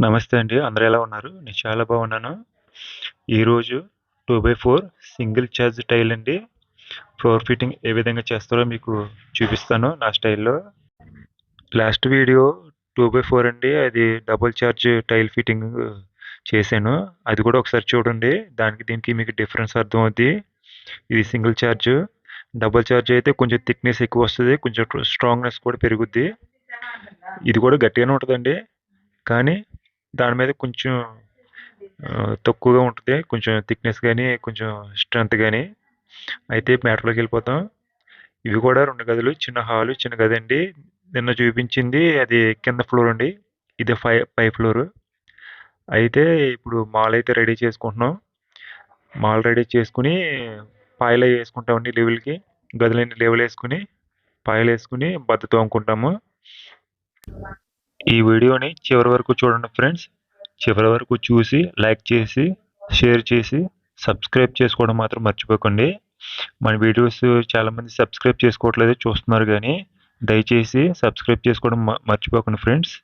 నమస్తే అండి. అందరూ ఎలా ఉన్నారు? నేను చాలా బాగున్నాను. ఈరోజు 2/4 సింగిల్ ఛార్జ్ టైల్ అండి. ఫ్లోర్ ఫిట్టింగ్ ఏ విధంగా చేస్తారో మీకు చూపిస్తాను నా స్టైల్‌లో. లాస్ట్ వీడియో 2/4 అండి. అది డబుల్ ఛార్జ్ టైల్ ఫిట్టింగ్ చేశాను. అది కూడా ఒకసారి చూడండి. దానికి దీనికి మీకు డిఫరెన్స్ అర్థమవుద్ది. ఇది సింగిల్ ఛార్జ్. డబుల్ ఛార్జ్ అయితే కొంచెం థిక్‌నెస్ ఎక్కువ వస్తుంది కొంచెం స్ట్రాంగ్‌నెస్ కూడా పెరుగుద్ది. ఇది కూడా గట్టిగానే ఉంటుందండి కానీ దాని మీద కొంచెం తక్కువగా ఉంటుంది కొంచెం థిక్‌నెస్ కానీ కొంచెం స్ట్రెంత్ కానీ అయితే మ్యాటర్‌లోకి వెళ్ళిపోతాం. ఇవి కూడా రెండు గదులు. చిన్న హాలు, చిన్న గది అండి నిన్న చూపించింది అది కింద ఫ్లోర్ అండి. ఇది ఫై పై ఫ్లోర్. అయితే ఇప్పుడు మాల్ అయితే రెడీ చేసుకుంటున్నాం. మాల్ రెడీ చేసుకొని పాయలు వేసుకుంటామండి లెవెల్‌కి. గదులన్నీ పాయలు వేసుకుని బద్ద తోముకుంటాము. ఈ వీడియోని చివరి వరకు చూడండి ఫ్రెండ్స్. చివరి వరకు చూసి, లైక్ చేసి, షేర్ చేసి, సబ్స్క్రైబ్ చేసుకోవడం మాత్రం మర్చిపోకండి. మన వీడియోస్ చాలామంది సబ్స్క్రైబ్ చేసుకోవట్లేదు చూస్తున్నారు కానీ దయచేసి సబ్స్క్రైబ్ చేసుకోవడం మర్చిపోకండి ఫ్రెండ్స్.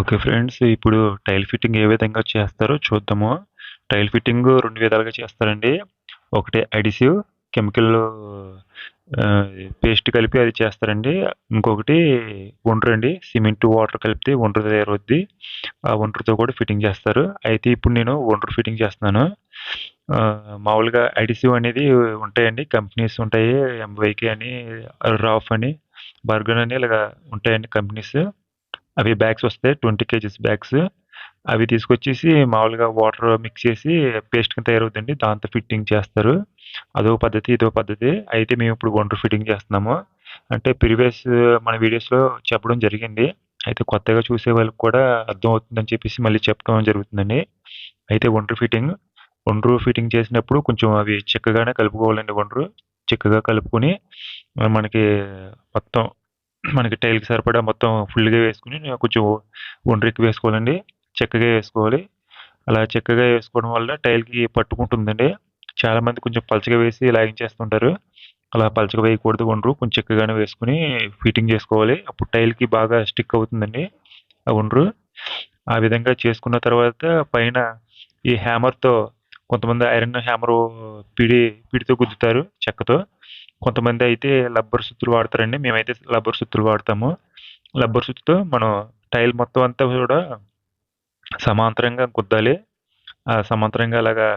Okay friends. ఇప్పుడు టైల్ ఫిట్టింగ్ ఏ విధంగా చేస్తారో చూద్దాము. టైల్ ఫిట్టింగ్ రెండు విధాలుగా చేస్తారండి. ఒకటి అడిసివ్ కెమికల్ పేస్ట్ కలిపి అది చేస్తారండి. ఇంకొకటి ఒండ్రండి. సిమెంట్, వాటర్ కలిపితే ఒండ్రు తయారవుద్ది. ఆ ఒండ్రుతో కూడా ఫిట్టింగ్ చేస్తారు. అయితే ఇప్పుడు నేను ఒండ్రు ఫిట్టింగ్ చేస్తున్నాను. మామూలుగా అడిసివ్ అనేది ఉంటాయండి. కంపెనీస్ ఉంటాయి. ఎంవైకే అని, రాఫ్ అని, బర్గన్ అని ఇలాగా ఉంటాయండి కంపెనీస్. అవి బ్యాగ్స్ వస్తాయి. 20 కేజీస్ బ్యాగ్స్. అవి తీసుకొచ్చేసి మామూలుగా వాటర్ మిక్స్ చేసి పేస్ట్ కింద తయారవుతుంది దాంతో ఫిట్టింగ్ చేస్తారు. అదో పద్ధతి, ఇదో పద్ధతి. అయితే మేము ఇప్పుడు వండర్ ఫిట్టింగ్ చేస్తున్నాము. అంటే ప్రీవియస్ మన వీడియోస్‌లో చెప్పడం జరిగింది. అయితే కొత్తగా చూసే వాళ్ళకి కూడా అర్థం అవుతుందని చెప్పేసి మళ్ళీ చెప్పడం జరుగుతుందండి. అయితే ఒండ్రు ఫిట్టింగ్. ఒండ్రు ఫిట్టింగ్ చేసినప్పుడు కొంచెం అవి చిక్కగానే కలుపుకోవాలండి ఒండ్రు. చిక్కగా కలుపుకొని మనకి మొత్తం మనకి టైల్‌కి సరిపడా మొత్తం ఫుల్‌గా వేసుకొని కొంచెం ఒండ్రు ఎక్కువ వేసుకోవాలండి. చక్కగా వేసుకోవాలి. అలా చక్కగా వేసుకోవడం వల్ల టైల్‌కి పట్టుకుంటుందండి. చాలామంది కొంచెం పలచగా వేసి లాగించేస్తుంటారు. అలా పలచగా వేయకూడదు ఒండ్రు. కొంచెం చిక్కగానే వేసుకొని ఫిట్టింగ్ చేసుకోవాలి. అప్పుడు టైల్‌కి బాగా స్టిక్ అవుతుందండి ఆ ఒండ్రు. ఆ విధంగా చేసుకున్న తర్వాత పైన ఈ హ్యామర్‌తో కొంతమంది ఐరన్ హ్యామర్ పిడి పిడితో గుద్దుతారు చెక్కతో. కొంతమంది అయితే లబ్బర్ సుత్తులు వాడతారండి. మేమైతే లబ్బర్ సుత్తులు వాడతాము. లబ్బర్ సుత్తుతో మనం టైల్ మొత్తం అంతా కూడా సమాంతరంగా గుద్దాలి. ఆ సమాంతరంగా అలాగా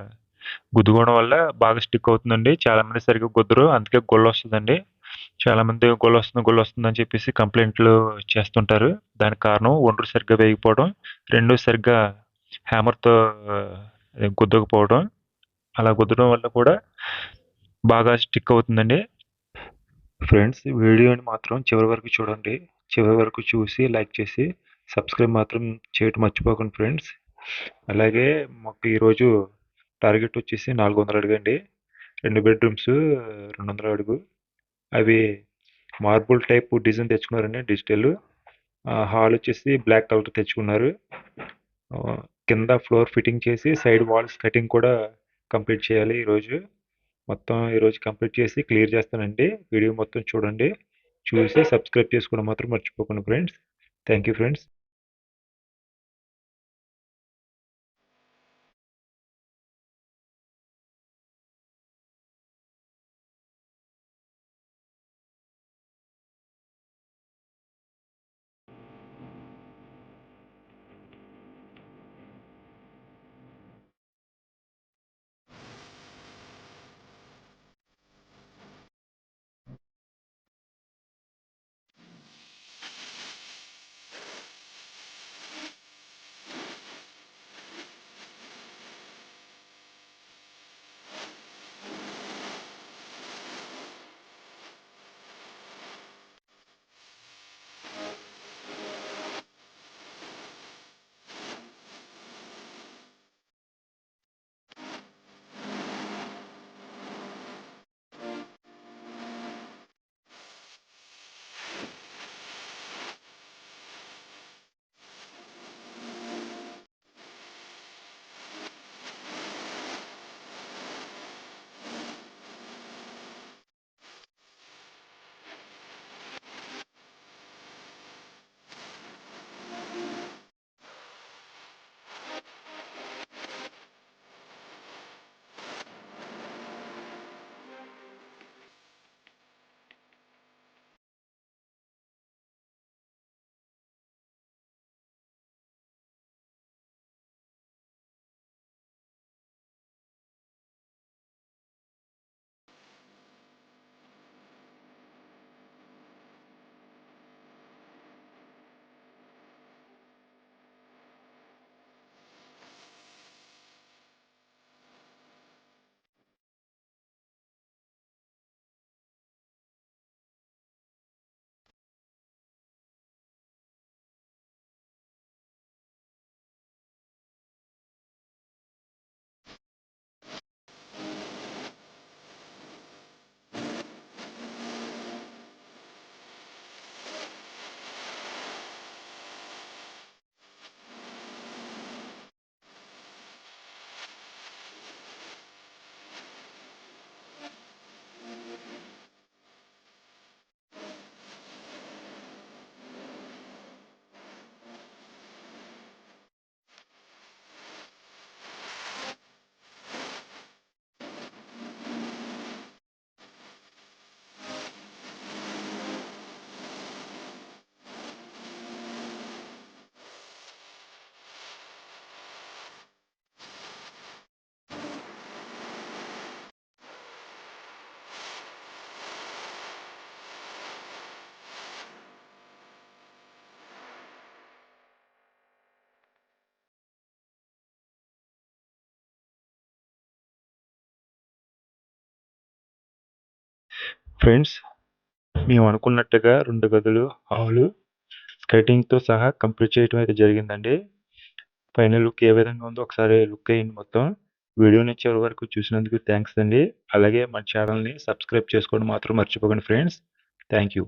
గుద్దుకోవడం వల్ల బాగా స్టిక్ అవుతుందండి. చాలామంది సరిగ్గా గుద్దరు. అందుకే గుల్లొస్తదండి. చాలామంది గుల్లొస్తుంది, గుల్లొస్తుందని చెప్పేసి కంప్లైంట్లు చేస్తుంటారు. దానికి కారణం ఒండ్రు సరిగ్గా వేయకపోవడం. రెండు సరిగ్గా హ్యామర్‌తో గుద్దకపోవడం. అలా గుద్దడం వల్ల కూడా బాగా స్టిక్ అవుతుందండి. ఫ్రెండ్స్ వీడియోని మాత్రం చివరి వరకు చూడండి. చివరి వరకు చూసి, లైక్ చేసి, సబ్స్క్రైబ్ మాత్రం చేయటం మర్చిపోకండి ఫ్రెండ్స్. అలాగే మాకు ఈరోజు టార్గెట్ వచ్చేసి 400 అడుగండి. రెండు బెడ్‌రూమ్స్ 200 అడుగు. అవి మార్బుల్ టైప్ డిజైన్ తెచ్చుకున్నారండి డిజిటల్. హాల్ వచ్చేసి బ్లాక్ కలర్ తెచ్చుకున్నారు. కింద ఫ్లోర్ ఫిట్టింగ్ చేసి సైడ్ వాల్స్ కటింగ్ కూడా కంప్లీట్ చేయాలి ఈరోజు. మొత్తం ఈరోజు కంప్లీట్ చేసి క్లియర్ చేస్తానండి. వీడియో మొత్తం చూడండి. చూసి సబ్స్క్రైబ్ చేసుకోవడం మాత్రం మర్చిపోకండి friends. Thank you friends. Friends మేము అనుకున్నట్టుగా రెండు గదులు హాలు స్కైటింగ్తో సహా కంప్లీట్ చేయడం అయితే జరిగిందండి. పైన లుక్ ఏ విధంగా ఉందో ఒకసారి లుక్ అయ్యింది మొత్తం. వీడియోని చివరి వరకు చూసినందుకు థ్యాంక్స్ అండి. అలాగే మన ఛానల్ని సబ్స్క్రైబ్ చేసుకోవడం మాత్రం మర్చిపోకండి ఫ్రెండ్స్ థ్యాంక్ యూ